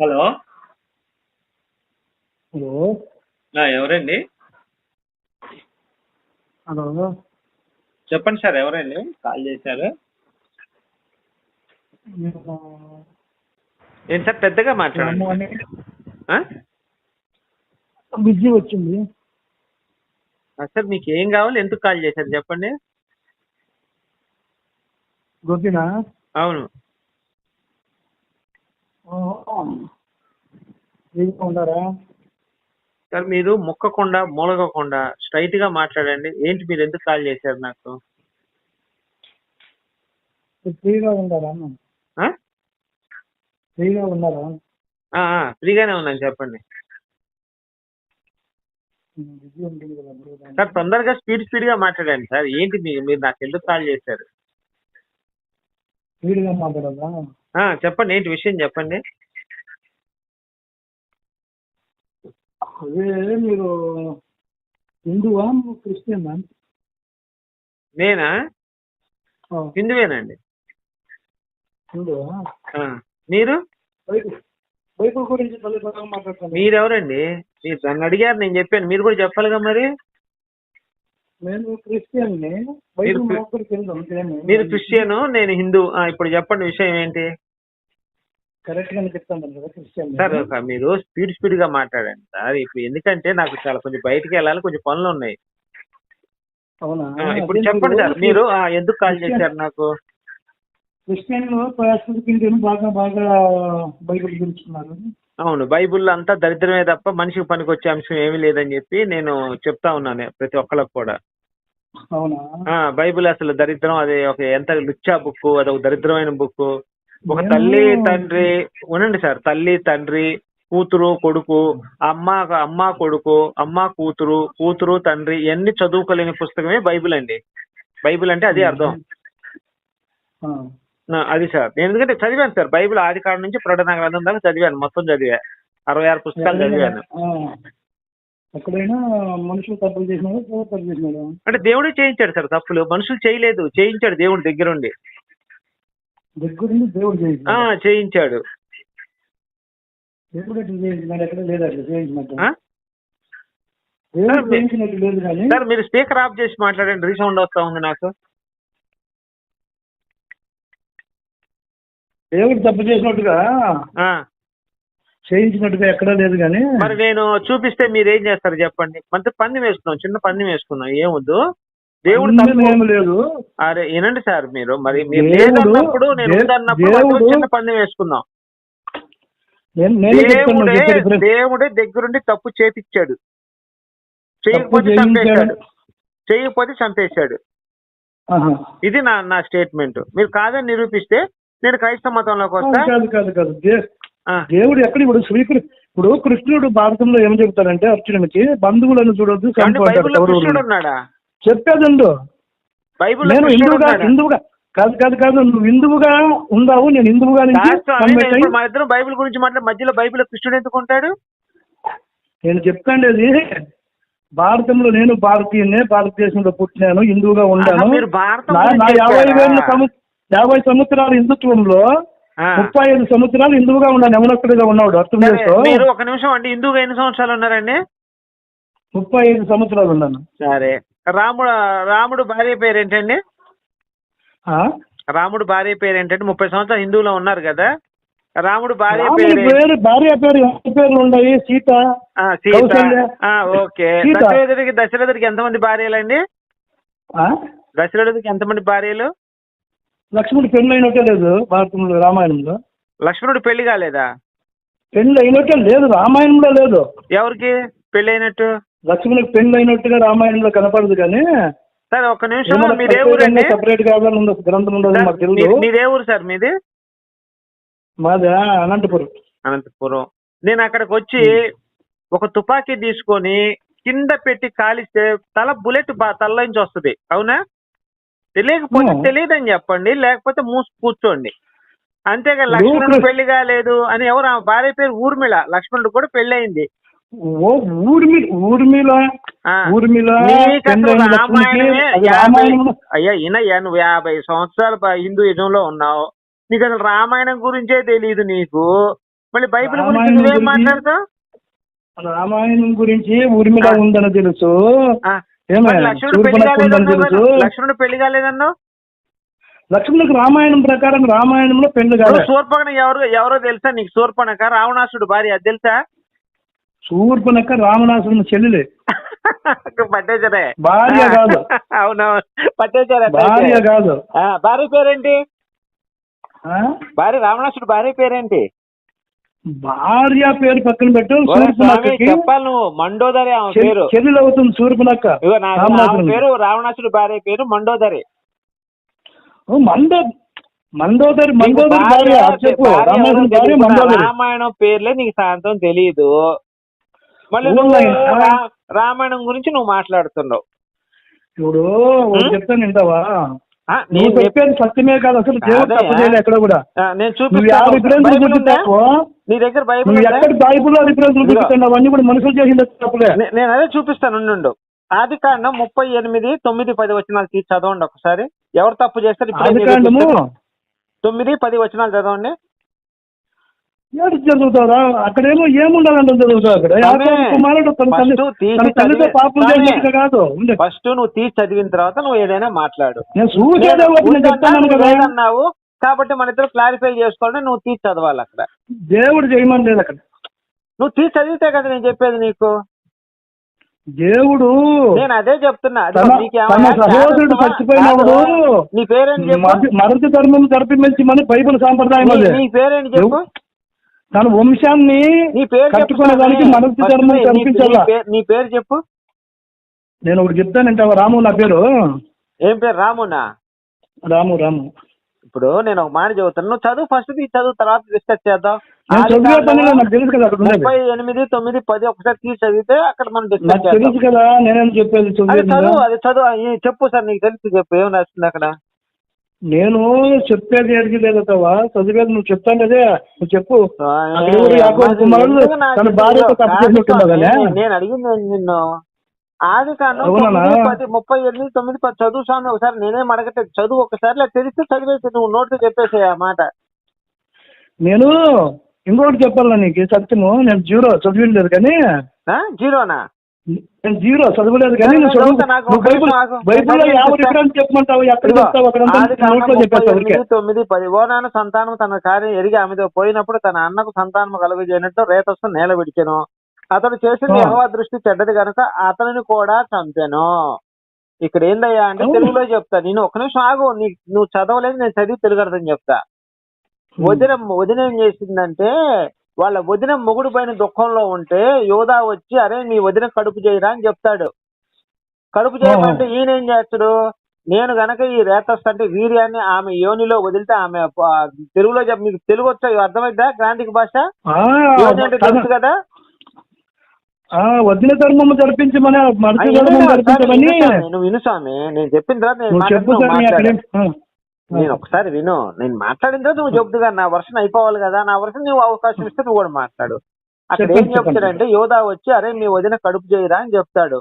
Hello. Hello. ఎవరండి? Hello. చెప్పండి sir ఎవరండి? కాల్ చేశారు. ఏంటి సార్ పెద్దగా మాట్లాడండి? బిజీ వచ్చింది. సార్ మీకు ఏం కావాలి ఎందుకు కాల్ చేశారు చెప్పండి. గొప్పినా అవును. ఉన్నారా సార్ మీరు ముక్కకుండా మూలగకుండా స్ట్రైట్గా మాట్లాడండి. ఏంటి మీరు ఎందుకు కాల్ చేశారు నాకు? ఫ్రీగా ఉన్నారా? ఫ్రీగా ఉన్నారా? ఫ్రీగానే ఉన్నాను చెప్పండి. సార్ తొందరగా స్పీడ్ స్పీడ్గా మాట్లాడండి సార్. ఏంటి మీరు నాకు ఎందుకు కాల్ చేశారు? స్పీడ్గా మాట్లాడాలా ఆ, చెప్పండి ఏంటి విషయం చెప్పండి. అదే మీరు హిందువా క్రిస్టియన్? నేనా? హిందువేనండి. హిందువా? మీరు? బైబిల్ గురించి మీరెవరండి? మీరు నన్ను అడిగారు నేను చెప్పాను మీరు కూడా చెప్పాలిగా మరి? నేను క్రిస్టియన్ మీరు- క్రిస్టియన్ నేను హిందూ ఇప్పుడు చెప్పండి విషయం ఏంటి? కరెక్ట్ గానే చెప్తాను కదా క్రిస్టియన్ని. సార్ మీరు స్పీడ్ స్పీడ్గా మాట్లాడండి సార్. ఇప్పుడు ఎందుకంటే నాకు చాలా కొంచెం బయటికి వెళ్ళాలి కొంచెం పనులు ఉన్నాయి. అవునా? ఇప్పుడు చెప్పండి సార్ మీరు ఎందుకు కాల్ చేశారు నాకు? బాగా బాగా బైబిల్ గురించున్నారు. అవును బైబుల్ అంతా దరిద్రమే తప్ప మనిషికి పనికొచ్చే అంశం ఏమీ లేదని చెప్పి నేను చెప్తా ఉన్నాను ప్రతి ఒక్కళ్ళకి కూడా. అవునా? ఆ బైబిల్ అసలు దరిద్రం అది ఒక ఎంత లుచ్చా బుక్ అది ఒక దరిద్రమైన బుక్ ఒక తల్లి తండ్రి ఉనండి సార్ తల్లి తండ్రి కూతురు కొడుకు అమ్మ అమ్మ కొడుకు అమ్మ కూతురు కూతురు తండ్రి ఇవన్నీ చదువుకోలేని పుస్తకమే బైబిల్ అండి. బైబిల్ అంటే అది అర్థం. అది సార్. నేను ఎందుకంటే చదివాను సార్ బైబిల్ ఆది కాలం నుంచి ప్రకటన గ్రంథం దాకా చదివాను మొత్తం చదివా. అరవై ఆరు పుస్తకాలు చదివాను. ఎక్కడైనా మనుషులు తప్పులు చేసినాడు అంటే దేవుడే చేయించాడు సార్ తప్పులు. మనుషులు చేయలేదు చేయించాడు దేవుడి దగ్గరుండి. దగ్గరుండి దేవుడు ఆ చేయించినాడు చేయించాడు. దేవుడు చేయించినాడు ఎక్కడ లేదు అట్లా చేయించినట్టు? దేవుడు సార్, మీ- చేయించినట్టు లేదు కానీ సార్ మీరు స్పీకర్ ఆఫ్ చేసి మాట్లాడండి. రీసౌండ్ వస్తా ఉంది నాకు. దేవుడు తప్పు చేసినట్టుగా ఆ, చేయించినట్టుగా ఎక్కడా లేదు కానీ మరి నేను చూపిస్తే మీరు ఏం చేస్తారు చెప్పండి? మంచి పంది వేసుకున్నాం చిన్న పంది వేసుకున్నాం. ఏమొద్దు దేవుడు లేదు. అరే వినండి సార్ మీరు. మరి మీరు లేదన్నప్పుడు నేను ఉందన్నప్పుడు చిన్న పంది వేసుకుందాం. దేవుడే. దేవుడే దగ్గరుండి తప్పు చేపిచ్చాడు. తప్పు చేయకపోతే చంపేశాడు. చేయకపోతే చంపేశాడు. ఇది నా నా స్టేట్మెంట్. మీరు కాదని నిరూపిస్తే నేను క్రైస్తవ మతంలోకి వస్తా? కాదు కాదు కాదు. దేవుడు ఎక్కడ ఇప్పుడు శ్రీకృ ఇప్పుడు కృష్ణుడు భారతంలో ఏం చెప్తాడంటే అర్జునుడికి బంధువులను చూడొద్దు బైబిల్లో. కృష్ణుడు ఉన్నాడా? చెప్పేదండు బైబిల్లో నేను కృష్ణుడు హిందువుగా హిందువుగా కాదు కాదు కాదు నువ్వు హిందువుగా ఉండావు నేను హిందువుగా నేను మా ఇద్దరం బైబిల్ గురించి మాట్లాడి మధ్యలో బైబిల్ కృష్ణుడు ఎందుకు ఉంటాడు? నేను చెప్తాండేది భారతంలో నేను భారతీయునే భారతదేశంలో పుట్టినాను హిందువుగా ఉండాను. ఆహా, మీరు భారతం నా- నా గురించి యాభై? వేల యాభై సంవత్సరాల హిందుత్వంలో. ముప్పై ఐదు సంవత్సరాలు హిందువుగా ఉన్నాను యమనొక్కడిగా ఉన్నాడు? అర్థం చేసుకో. మీరు ఒక నిమిషం అండి. హిందువుగా ఎన్ని సంవత్సరాలు ఉన్నారండి? ముప్పై ఐదు సంవత్సరాలు ఉన్నాను. సరే. రాముడు రాముడు భార్య పేరు ఏంటండి? రాముడు భార్య పేరు ఏంటంటే ముప్పై సంవత్సరాలు హిందువులో ఉన్నారు కదా. రాముడు భార్య పేరు భార్య పేరు పేర్లు ఉన్నాయి. సీత ఆ, సీత. ఓకే. దశరథుడికి దశరథుడికి ఎంతమంది భార్యలండి? ఆ? దశరథుడికి ఎంతమంది భార్యలు? లక్ష్మణుడు పెళ్ళి అయినట్టే లేదు భారతంలో రామాయణంలో. లక్ష్మణుడు పెళ్ళి కాలేదా? పెళ్ళి అయినట్టే లేదు రామాయణంలో లేదు. ఎవరికి? పెళ్ళి అయినట్టు లక్ష్మణుడికి పెళ్ళి అయినట్టుగా రామాయణంలో కనపడదు కానీ సరే ఒక్క నిమిషం మీదే ఊరండి? సపరేట్గా ఉంది గ్రంథం ఉండదు మాకు మీ- మీదే ఊరు సార్ మీది? మాది అనంతపురం. అనంతపురం. నేను అక్కడికి వచ్చి ఒక తుపాకీ తీసుకొని కింద పెట్టి కాలిస్తే తల బుల్లెట్ బా- తల నుంచి వస్తుంది. అవునా? తెలియకపోతే. తెలియదని చెప్పండి లేకపోతే మూసి కూర్చోండి. అంతేగా లక్ష్మణుడు పెళ్ళి కాలేదు అని ఎవరు భార్య పేరు ఊర్మిళ లక్ష్మణుడు కూడా పెళ్ళి అయింది ఓ ఊర్మి ఊర్మిళ. ఊర్మిళ అయ్యా ఈయనయ్యా నువ్వు యాభై సంవత్సరాలు హిందూయిజంలో ఉన్నావు. నీకు అసలు రామాయణం గురించే తెలియదు నీకు. మళ్ళీ బైబిల్ గురించి నువ్వేం మాట్లాడతావు? రామాయణం గురించి ఊర్మిళ. ఉందని తెలుసు. లక్ష్మణుడు పెళ్ళి కాలేదన్నావు కదా? లక్ష్మణుడు పెళ్ళి కాలేదన్నావు? లక్ష్మణుడికి రామాయణం ప్రకారం రామాయణంలో పెళ్ళి కాదు శూర్పణఖ ఎవరు ఎవరో తెలుసా నీకు శూర్పణఖ రావణాసుడు భార్య అది తెలుసా? శూర్పణఖ రామనాసుని చెల్లెలే. పట్టేశారే. భార్య కాదు. అవునవును. పట్టేశారు భార్య కాదు. భార్య పేరేంటి? భార్య రావణాసుడు భార్య పేరేంటి? భార్య పేరు పక్కన పెట్టు చెప్పాలి నువ్వు. మండోదరి ఆమె పేరు. చెల్లెలు అవుతుంది రామనాసురుడు. పేరు రావణాసుడు భార్య పేరు మండోదరి. భార్య భార్య తెలియదు. మందోదరి రామాయణం పేర్లే నీకు సాయంత్రం తెలియదు మళ్ళీ రామాయణం గురించి నువ్వు మాట్లాడుతున్నావు. ఇప్పుడు? చెప్తాను నేను చెప్- చెప్పేది సత్యమే కాదు అసలు ఎక్కడ కూడా. నేను చూపిస్తాను బైబిల్ నీ దగ్గర బైబిల్? ఎక్కడ రిఫరెన్స్లు అవన్నీ కూడా మనుషులు చేసింది తప్పులే. నేను అదే చూపిస్తాను ఉండు ఆది కాండం ముప్పై ఎనిమిది తొమ్మిది పది వచనాలు తీసి చదవండి ఒకసారి. ఎవరు తప్పు చేస్తారు. తొమ్మిది పది వచనాలు చదవండి. ఏడు చదువుతారా అక్కడేమో ఏముండాలంటే చదువుతావు అక్కడ. కుమారుడు తన తల్లితో పాపం. చేసినట్టుగా కాదు. ఫస్ట్ నువ్వు తీసి చదివిన తర్వాత నువ్వు ఏదైనా మాట్లాడు. నేను చూసేదే చెప్తాను కదా. లేదన్నావు కాబట్టి మన ఇద్దరు క్లారిఫై చేసుకోండి నువ్వు తీసి చదవాలి అక్కడ. దేవుడు చేయమని లేదు అక్కడ. నువ్వు తీసి చదివితే కదా నేను చెప్పేది నీకు. దేవుడు నేను అదే చెప్తున్నా. సహోదరుడు చచ్చిపోయినప్పుడు. నీ పేరేంటి చెప్పు? మర- మరొక ధర్మం జరిపించమని బైబిల్ సాంప్రదాయం నీ పేరేంటి చెప్పు? తన వంశాన్ని నీ పేరు చెప్పు కట్టుకునే దానికి స్వామి. మనసు ధర్మం కనిపించాలా? నీ పేరు- చెప్పు. నేను ఒకటి చెప్తానంటే రాము నా పేరు. ఏం పేరు? రామునా? రాము రాము. ఇప్పుడు నేను ఒక మాట చెబుతాను. నువ్వు చదువు ఫస్ట్ తీసి చదువు తర్వాత డిస్కస్ చేద్దాం. ముప్పై ఎనిమిది తొమ్మిది పది ఒకసారి తీసి చదివితే అక్కడ మనం డిస్కస్ చేద్దాం. తెలుసు కదా నేనేం చెప్పేది చదువు అది చదువు. చెప్పు సార్ నీకు తెలుసు చెప్పు. ఏం రాస్తుంది అక్కడ? నేను చెప్పేది ఏడికి లేదవా చదివేది నువ్వు చెప్తాను అదే నువ్వు చెప్పు. యాకోబు కుమారుడు? తన భార్యతో తప్పు? నేను అడిగింది నిన్ను? ఆది కాండం పది ముప్పై ఎనిమిది తొమ్మిది పది చదువు స్వామి ఒకసారి నేనేం అడగట్లేదు చదువు ఒకసారి తెలిస్తే చదివేసి నువ్వు నోట్లు చెప్పేసే ఆ మాట. నేను ఇంకోటి చెప్పాలా నీకు సత్యము? నేను జీరో చదివిలేదు కానీ ఆ? జీరోనా? నేను జీరో చదవలేదు కానీ నువ్వు చదువు. బైబుల్. బైబుల్లో యాభై చెప్పమంటావు ఎక్కడ చెప్తావు అక్కడ చెప్పేస్తావు తొమ్మిది పది. ఓనాను సంతానం తన కార్యం ఎరిగి ఆమెతో పోయినప్పుడు తన అన్నకు సంతానం కలుగజేయనట్టు రేతస్సు నేల విడిచెను. అతడు చేసింది ఆ. యెహోవా దృష్టి చెడ్డది కనుక అతనిని కూడా చంపాను. ఇక్కడ ఏందయ్యా అంటే. తెలుగులో చెప్తా. నేను ఒక నిమిషం ఆగు నీ నువ్వు చదవలేదు నేను చదివి తెలుగు అర్థం చెప్తా. వదిన వదిన ఏం చేసిందంటే వాళ్ళ వదిన మొగుడు పైన దుఃఖంలో ఉంటే యోధా వచ్చి అరే నీ వదిన కడుపు చేయరా అని చెప్తాడు. కడుపు చేయమంటే ఈయన ఏం చేస్తాడు? నేను గనక ఈ రేతస్ అంటే వీర్యాన్ని ఆమె యోనిలో వదిలితే ఆమె తెలుగులో చెప్ మీకు తెలుగు వచ్చా అర్థమైందా? గ్రాంధిక భాష? యోని అంటే తెలుసు కదా? వదిన ధర్మము జరిపించమని ధర్మం నువ్వు విను స్వామి నేను చెప్పిన తర్వాత నేను ఒకసారి విను. నేను మాట్లాడిన తర్వాత నువ్వు చెప్తు కదా నా వర్షం అయిపోవాలి కదా నా వర్షం నువ్వు అవకాశం ఇస్తే నువ్వు కూడా మాట్లాడు. అక్కడ ఏం చెప్తాడంటే యోధా వచ్చి అరే మీ వదిన కడుపు చేయరా? అని చెప్తాడు.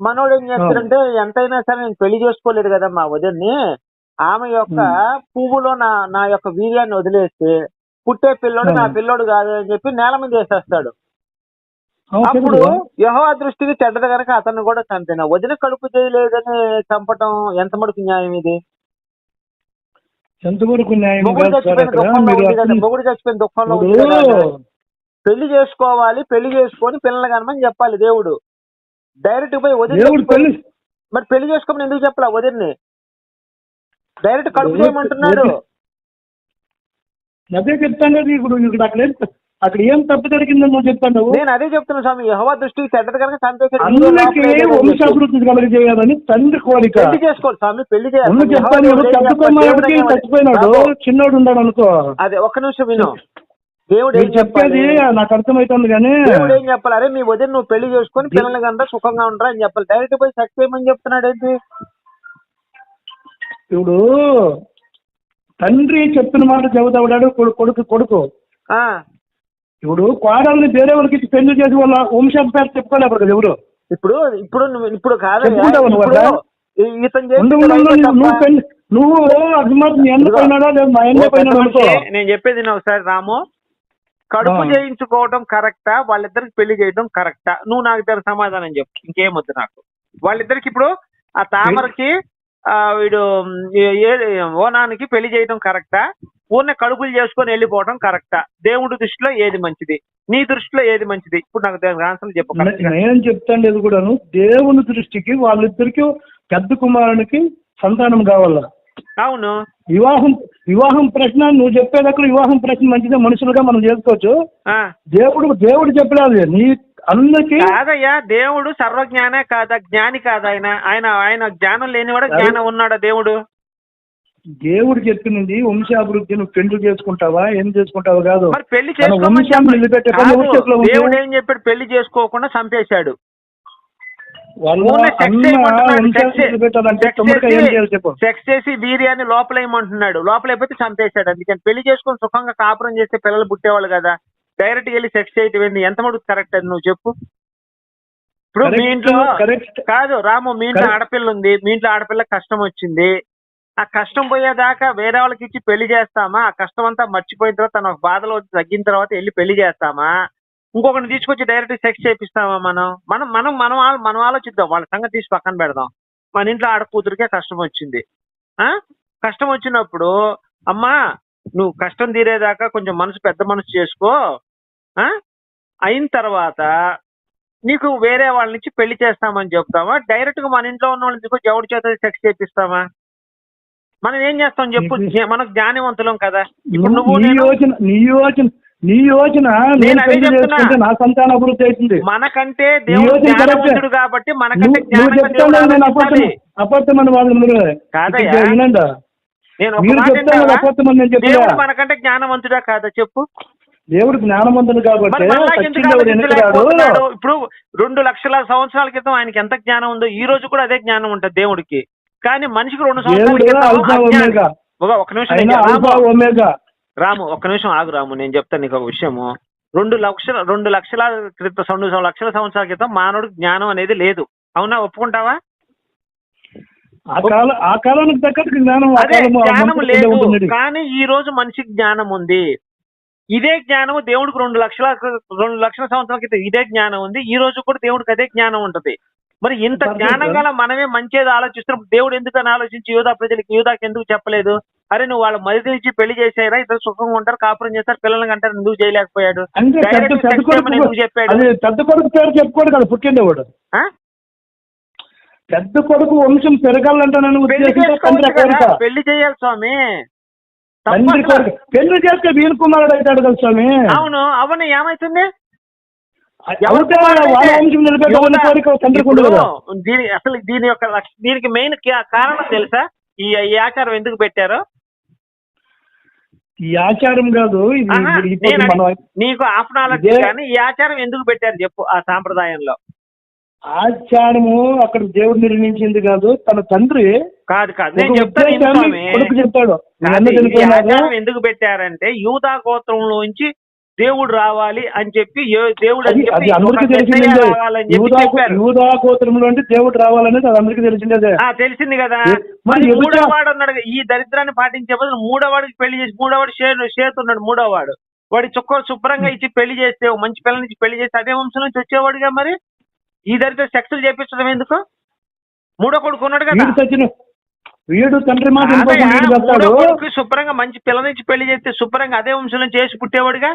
మనోడు ఏం చేస్తాడంటే ఎంతైనా సరే నేను పెళ్ళి చేసుకోలేదు కదా మా వదిన్ని ఆమె యొక్క పువ్వులో నా నా యొక్క వీర్యాన్ని వదిలేస్తే పుట్టే పిల్లోడు నా. పిల్లోడు కాదు అని చెప్పి నేల మీద వేసేస్తాడు. అప్పుడు. యహో దృష్టికి చెడ్డది కనుక అతన్ని కూడా చంపిన. వదిన కడుపు చేయలేదని చంపటం ఎంత మటుకు న్యాయం ఇది? ఎంతవరకు న్యాయం పెళ్ళి చేసుకోవాలి పెళ్ళి చేసుకొని పిల్లలు కనమని చెప్పాలి దేవుడు. డైరెక్ట్ పోయి వదిలి మరి పెళ్ళి చేసుకోమని ఎందుకు చెప్పలా వదిన్ని? డైరెక్ట్ కడుపు చేయమంటున్నాడు. అదే చెప్తాను ఇప్పుడు ఇక్కడ అక్కడ అక్కడ ఏం తప్పు జరిగిందని నువ్వు చెప్తాను. నేను అదే చెప్తున్నా స్వామి యహోవా దృష్టికి చెడ్డది కనుక అందరికీ వంశాభివృద్ధి కలగజేయాలని తండ్రి కోరిక. పెళ్ళి చేసుకోవాలి స్వామి పెళ్ళి చేయాలి. చెప్తాను చెప్పాడు? చచ్చిపోయినాడు చిన్నోడు ఉన్నాడు అనుకో. అదే ఒక్క నిమిషం విను. దేవుడు ఏం చెప్పేది నాకు అర్థమవుతుంది కానీ దేవుడు ఏం చెప్పాలి? అరే మీ వదిన నువ్వు పెళ్ళి చేసుకొని పిల్లలు కన్నా సుఖంగా ఉండరా అని చెప్పాలి. డైరెక్ట్ పోయి సెక్స్ చేయమని చెప్తున్నాడు ఏంటి? ఇప్పుడు తండ్రి చెప్పిన మాట చెబుతాడు కొడుకు కొడుకు. ఆ. ఇప్పుడు కోడల్ని వేరే వాళ్ళకి ఇచ్చి పెళ్ళి చేసి వాళ్ళ వంశం పేరు చెప్పుకోలేరు కదా ఎవరు? ఇప్పుడు ఇప్పుడు ఇప్పుడు కాదు నువ్వు నువ్వు తప్ప- పెళ్ళి నువ్వు అకస్మాత్ మీ అన్న ఇదిగో. పోయినాడా లేదా మా ఓ అన్న పెద్ద పోయినాడు మనిషి, అనుకో. నేను చెప్పేది ఒకసారి రాము. కడుపు. చేయించుకోవడం కరెక్టా? వాళ్ళిద్దరికి పెళ్ళి చేయడం కరెక్టా? నువ్వు నాకు దగ్గర సమాధానం చెప్పు ఇంకేం వద్దు నాకు. వాళ్ళిద్దరికి ఇప్పుడు ఆ తామరకి ఆ వీడు ఏ- ఓనానికి పెళ్ళి చేయడం కరెక్టా? ఊరినే కడుపులు చేసుకొని వెళ్ళిపోవడం కరెక్టా? దేవుడి దృష్టిలో ఏది మంచిది? నీ దృష్టిలో ఏది మంచిది? ఇప్పుడు నాకు దానికి ఆన్సర్ చెప్పు. నేను చెప్తాను ఇది కూడాను దేవుని దృష్టికి వాళ్ళిద్దరికి పెద్ద కుమారునికి సంతానం కావాల? అవును. వివాహం వివాహం ప్రశ్న నువ్వు చెప్పేటప్పుడు వివాహం ప్రశ్న మంచిదే మనుషులుగా మనం చేసుకోవచ్చు. ఆ. దేవుడు దేవుడు చెప్పలేదు. నీ అందరికి కాదయ్యా దేవుడు సర్వజ్ఞానే కాదా జ్ఞాని కాదా ఆయన. ఆయన ఆయన జ్ఞానం లేనివాడు జ్ఞానం ఉన్నాడా దేవుడు? దేవుడు చెప్పినది వంశాభివృద్ధి నువ్వు పెళ్ళి చేసుకుంటావా? ఏం చేసుకుంటావా కాదు. మరి పెళ్ళి? దేవుడు ఏం చెప్పాడు? పెళ్ళి చేసుకోకుండా చంపేశాడు. సెక్స్ చేసి వీర్యాన్ని లోపలేయమంటున్నాడు. లోపలైపోతే చంపేశాడు. అందుకని పెళ్ళి చేసుకొని సుఖంగా కాపురం చేస్తే పిల్లలు పుట్టేవాళ్ళు కదా. డైరెక్ట్ వెళ్ళి సెక్స్ చేయటం ఏంది ఎంత మటుకు కరెక్ట్ అది నువ్వు చెప్పు. ఇప్పుడు మీ ఇంట్లో కాదు రాము మీ ఇంట్లో. ఆడపిల్ల ఉంది. మీ ఇంట్లో ఆడపిల్ల కష్టం వచ్చింది. ఆ కష్టం పోయేదాకా వేరే వాళ్ళకి ఇచ్చి పెళ్ళి చేస్తామా? ఆ కష్టం అంతా మర్చిపోయిన తర్వాత తన బాధలో తగ్గిన తర్వాత వెళ్ళి పెళ్ళి చేస్తామా? ఇంకొకరిని తీసుకొచ్చి డైరెక్ట్ సెక్స్ చేపిస్తామా మనం? మనం మనం మనం మనం ఆలోచిద్దాం. వాళ్ళ సంగతి తీసి పక్కన పెడదాం. మన ఇంట్లో ఆడకూతురికే కష్టం వచ్చింది. ఆ? కష్టం వచ్చినప్పుడు అమ్మా నువ్వు కష్టం తీరేదాకా కొంచెం మనసు పెద్ద మనసు చేసుకో. ఆ? అయిన తర్వాత నీకు వేరే వాళ్ళ నుంచి పెళ్ళి చేస్తామని చెప్తామా డైరెక్ట్గా మన ఇంట్లో ఉన్న వాళ్ళని ఎవరి చేత సెక్స్ చేపిస్తామా మనం ఏం చేస్తాం చెప్పు? మనకు జ్ఞానవంతులం కదా. ఇప్పుడు నువ్వు నీ యోచన నీ యోచన నీ యోచన నేను. చేసుకుంటే నా సంతాన అభివృద్ధి అవుతుంది. మనకంటే దేవుడు. జ్ఞానవంతుడు కాబట్టి మనకంటే వాళ్ళు మీరు వినండి. నేను మీరు చెప్తాను నేను మనకంటే జ్ఞానవంతుడా కాదా చెప్పు? దేవుడు జ్ఞానవంతుడు కాబట్టి? ఇప్పుడు రెండు లక్షల సంవత్సరాల క్రితం ఆయనకి ఎంత జ్ఞానం ఉందో ఈ రోజు కూడా అదే జ్ఞానం ఉంటుంది దేవుడికి. కానీ మనిషికి రెండు సంవత్సరాల ఒక నిమిషం రాము, ఒక్క నిమిషం ఆగు రాము నేను చెప్తాను నీకు ఒక విషయము. రెండు లక్షల రెండు లక్షల క్రితం రెండు లక్షల సంవత్సరాల క్రితం మానవుడికి జ్ఞానం అనేది లేదు. అవునా? ఒప్పుకుంటావా? ఆ కాల ఆ కాలానికి తగ్గట్టు జ్ఞానం లేదు. కానీ ఈ రోజు మనిషికి జ్ఞానం ఉంది. ఇదే జ్ఞానం దేవుడికి రెండు లక్షల రెండు లక్షల సంవత్సరాల క్రితం ఇదే జ్ఞానం ఉంది. ఈ రోజు కూడా దేవుడికి అదే జ్ఞానం ఉంటది. మరి ఇంత జ్ఞానం. గల మనమే మంచిది ఆలోచిస్తున్నప్పుడు దేవుడు ఎందుకని ఆలోచించి యూదా ప్రజలకి యూదాకి ఎందుకు చెప్పలేదు? అరే నువ్వు వాళ్ళ మరిది ఇచ్చి పెళ్ళి చేసారా? ఇద్దరు సుఖంగా ఉంటారు కాపురం చేస్తారు పిల్లలకి అంటారు ఎందుకు చేయలేకపోయాడు? ఎందుకు చెప్పాడు? పెద్ద కొడుకు పేరు చెప్పుకోడు కదా ఆ? పెద్ద కొడుకు వంశం పెరగాలంటే పెళ్ళి చేయాలి స్వామి. పెళ్ళి చేస్తే వీణ కుమారుడు అవుతాడు కదా స్వామి. అవును అవును ఏమైతుంది? దీని అసలు దీని యొక్క దీనికి మెయిన్ కారణం తెలుసా? ఈ ఆచారం ఎందుకు పెట్టారో? ఈ ఆచారం కాదు నీకు ఇదే- కానీ ఈ ఆచారం ఎందుకు పెట్టారు చెప్పు ఆ సాంప్రదాయంలో. ఆచారము అక్కడ దేవుడు నిర్మించింది కాదు తన తండ్రి కాదు కాదు. నేను చెప్తాను చెప్తాడు ఎందుకు పెట్టారంటే యూదా గోత్రంలోంచి దేవుడు రావాలి అని చెప్పి దేవుడు అని చెప్పి అందరికీ ఒక మెస్సయ్య తెలిసిందే రావాలని చెప్పి యూదా చెప్పారు. యూదా గోత్రంలో అంటే దేవుడు రావాలనేది అది అందరికీ తెలిసిందే ఆ తెలిసింది కదా. మరి మూడోవాడు ఉన్నాడు. కదా, ఈ దరిద్రాన్ని పాటించే బదులు మూడోవాడికి పెళ్ళి చేసి మూడోవాడు షేర్ చేతున్నాడు మూడోవాడు. వాడి చుక్క శుభ్రంగా ఇచ్చి పెళ్ళి చేస్తే మంచి పిల్లల నుంచి పెళ్ళి చేస్తే అదే వంశం నుంచి వచ్చేవాడుగా మరి? ఈ దరిద్ర సెక్సులు చేపించడం ఎందుకు? మూడో కొడుకు ఉన్నాడు కదా. వీడు తండ్రి మాట శుభ్రంగా మంచి పిల్లల నుంచి పెళ్ళి చేస్తే శుభ్రంగా అదే వంశం నుంచి చేసి పుట్టేవాడుగా?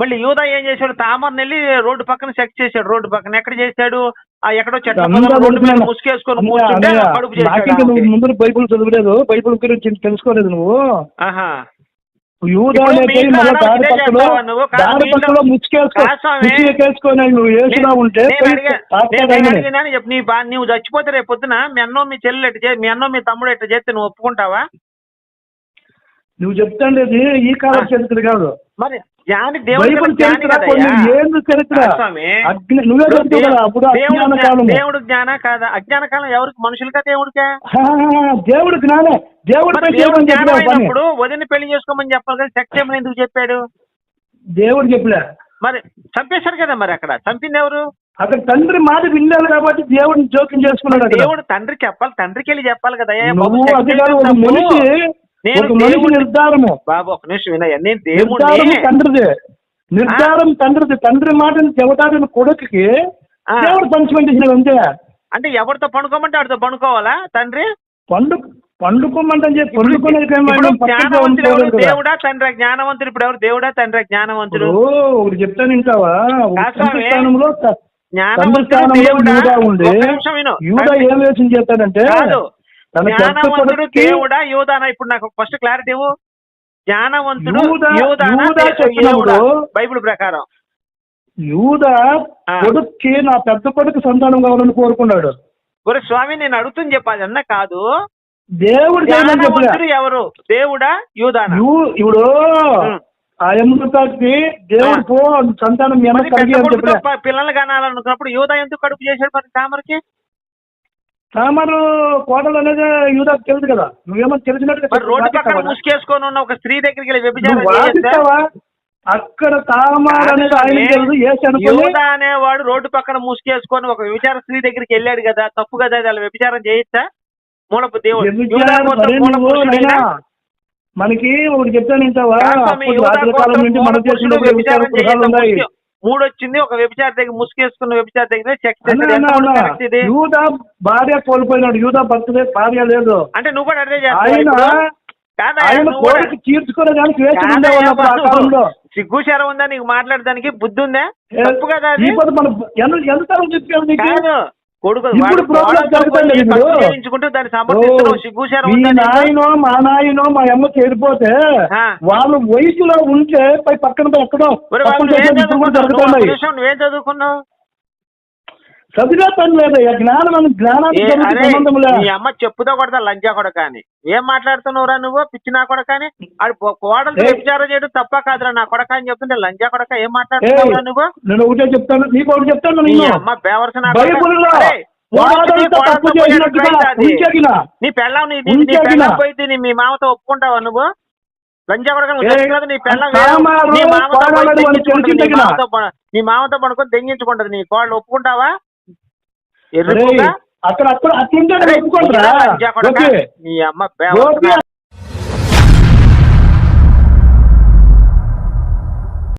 మళ్ళీ యూదా ఏం చేశాడు? తామర్ని వెళ్ళి రోడ్డు పక్కన సెక్స్ చేశాడు. రోడ్డు పక్కన ఎక్కడ చేశాడు? ఆ ఎక్కడో చెట్ల రోడ్డు మీద. ముసుకేసుకొని కూర్చుంటే కడుపు చేశాడు బైబిల్ చదవలేదు. బైబిల్ గురించి తెలుసుకోలేదు నువ్వు. నువ్వు? చచ్చిపోతే రేపు పొద్దున మీ అన్నో మీ చెల్లెలు ఎట్ట మీ అన్నో మీ తమ్ముడు ఎట్ట చేస్తే నువ్వు ఒప్పుకుంటావా? నువ్వు చెప్తాండేది ఈ కాల. చరిత్ర కాదు. మరి జ్ఞాని దేవుడు కదా జ్ఞాని. ఏంది చరిత్ర. అగ్ని నువ్వే చెప్తావు కదా అప్పుడు అజ్ఞాన జ్ఞా- కాలము. దేవుడు జ్ఞాన కాదా? అజ్ఞాన కాలం ఎవరికి? మనుషులకా దేవుడికా? దేవుడు జ్ఞానం. దేవుడు వదిన పెళ్ళి చేసుకోమని చెప్పాలి కానీ సెక్స్ చేయమని ఎందుకు చెప్పాడు? దేవుడు చెప్పలే మరి చంపేశారు కదా మరి అక్కడ. చంపింది ఎవరు? అక్కడ తండ్రి మాట విన్నాడు కాబట్టి దేవుడిని జోక్యం చేసుకున్నాడు దేవుడు తండ్రి చెప్పాలి తండ్రికి వెళ్ళి చెప్పాలి కదా. "అయ్యా, బాబు, నువ్వు sex అది కాదు ఒక చేయడం తప్పు." మనిషి నేను ఒక మనిషి నిర్ధారము. బాబు ఒక నిమిషం వినయ్యా. నేను దేవుడిని తండ్రిదే. నిర్ధారం తండ్రిది. తండ్రి మాటని చెబుతాడని కొడుకుకి. దేవుడు పనిష్మెంట్ ఇచ్చినాడు అంతే. అంటే ఎవరితో పండుకోమంటే ఆడితో పండుకోవాలా తండ్రి? పండు పండుకోమంటే ఎవరు? దేవుడా తండ్రి? జ్ఞానవంతుడు ఇప్పుడు ఎవరు? దేవుడా తండ్రి? జ్ఞానవంతుడు. ఒకటి చెప్తాను తండ్రి. స్థానంలో యూదా విను. యూదా ఏం యోచన చేస్తాడంటే జ్ఞానవంతుడు దేవుడా? యూదానా? ఇప్పుడు నాకు ఫస్ట్ క్లారిటీ ఇవ్వు. జ్ఞానవంతుడు యూదా- యూదా యూదా? బైబిల్ ప్రకారం. యూదా. కొడుక్కి నా పెద్ద కొడుకు సంతానం కావాలని కోరుకున్నాడు. ఒరే స్వామి నేను అడుగుతుంది చెప్పాలి అన్న కాదు. దేవుడు ఎవరు? దేవుడా? యూదానా? యూ- ఇప్పుడు ఉం. ఆ ఎముకకి దేవుడు పో సంతానం పిల్లలు కనాలనుకున్నప్పుడు యూదా ఎందుకు కడుపు చేశాడు మరి తామరకి తామరు కోటలు అనేది యూదాకు తెలుసు కదా. నువ్వేమో తెలిసినట్టుగా రోడ్డు పక్కన వాదిస్తావా? ముసుకేసుకొని ఉన్న ఒక స్త్రీ దగ్గరికి వ్యభిచారం అక్కడ తామారు అనేది ఆయన తెలుసు యూదా అనేవాడు రోడ్డు పక్కన ముసుకేసుకొని ఒక వ్యభిచార స్త్రీ దగ్గరికి వెళ్ళాడు కదా తప్పు కదా అది వ్యభిచారం చేయొచ్చా మూలపు దేవుడు. మనకి ఒకటి చెప్తాను వింటావా? కాదు స్వామి, అప్పుడు యూదా రాజుల కాలం గోత్రం నుండి మూల మన వ్యభిచార వ్యభిచారం గృహాలు? ఉన్నాయి. మూడు వచ్చింది ఒక వ్యభిచార దగ్గర ముసుకేసుకున్న వ్యభిచార దగ్గర చెక్ ఇది యూదా భార్య కోల్పోయినాడు. యూదా భర్త భార్య లేదు. అంటే నువ్వు కూడా అదే చేస్తావా సిగ్గు శరం ఉందా నీకు మాట్లాడడానికి? బుద్ధి ఉందా? తప్పు కదా. కొడుకు జరుగుతుంది దాన్ని మీ? నాయనో మా నాయనో మా అమ్మ చేరిపోతే. వాళ్ళు వయసులో ఉంటే పై పక్కన ఎక్కడో నువ్వేం చదువుకున్నావు? నువ్వు జరుగుతున్నాయి ఒక నిమిషం, నువ్వేం చదువుకున్నావు చదివే పని లేదు ఇక జ్ఞానం అని జ్ఞానానికి సంబంధం లేదు నీ అమ్మ చెప్పుతో కొడతా లంజా కూడా కానీ ఏం మాట్లాడుతున్నావురా నువ్వు? పిచ్చి నా కొడక అని ఆడు పో- కోడలు. వ్యభిచారం చేయడం తప్ప కాదురా నా కొడక అని చెప్తుంటే లంజా కొడక ఏం మాట్లాడుతున్నావురా నువ్వు? నేను ఒకటే చెప్తాను నీకు ఒకటి చెప్తాను నీ అమ్మ బేవర్స్ నా పోయేది అది. పెళ్ళం నీ? పెళ్ళం పోయితే నీ మీ మామతో ఒప్పుకుంటావా నువ్వు? నీ మామతో పడుకొని దెంగించుకుంటది నీ కోళ్ళు ఒప్పుకుంటావా? అరే, ఎర్రుగా అక్కడ అక్కడ అట్లుంటే నీ అమ్మ